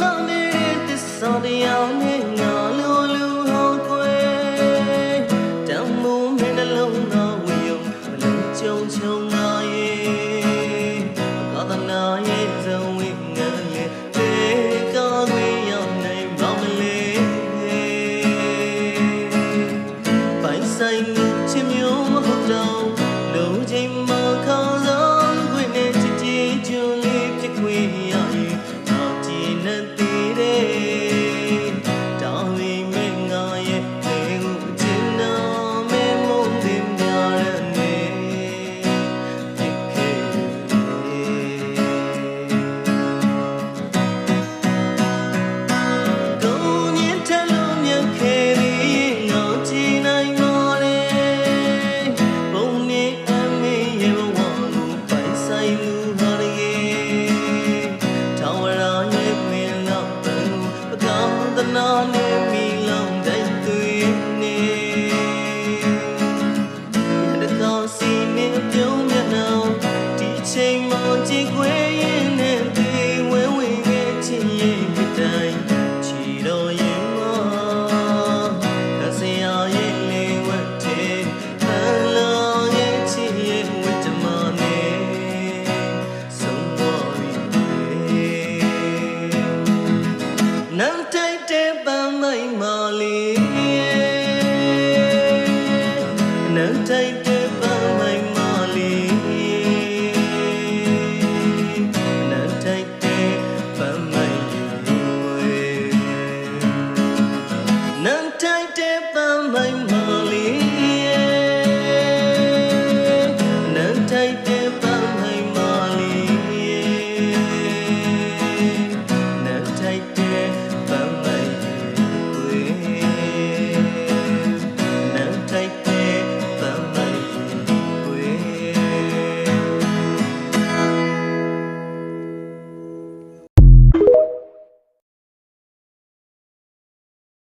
လောနဲ့တစောတရားနဲ့ငါလိုလူဟောကွယ်တမုံမင်းနှလုံးသောဝေယုံမလုံးချုံချုံငါရဲ့သာသနာရဲ့ဇုံဝေငါရဲ့တေကာဝေရောက်နိုင်ပါမလဲပိုင်ဆိုင်ချင်းမျိုးမဟုတ်တော့ en. on him. တဲ့ပန်းလိုက်မှာ